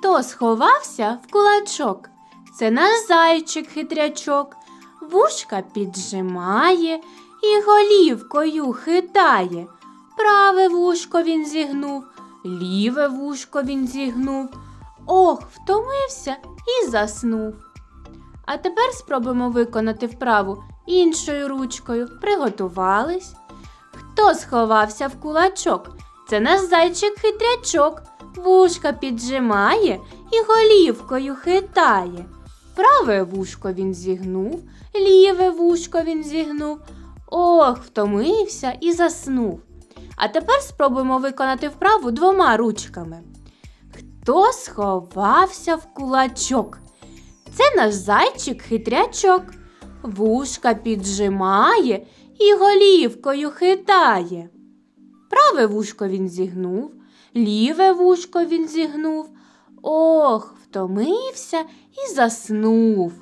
Хто сховався в кулачок? Це наш зайчик хитрячок. Вушка піджимає і голівкою хитає. Праве вушко він зігнув, ліве вушко він зігнув. Ох, втомився і заснув. А тепер спробуємо виконати вправу іншою ручкою. Приготувались. Хто сховався в кулачок? Це наш зайчик хитрячок. Вушка піджимає і голівкою хитає. Праве вушко він зігнув, ліве вушко він зігнув. Ох, втомився і заснув. А тепер спробуємо виконати вправу двома ручками. Хто сховався в кулачок? Це наш зайчик хитрячок. Вушка піджимає і голівкою хитає. Праве вушко він зігнув, ліве вушко він зігнув. Ох, втомився і заснув.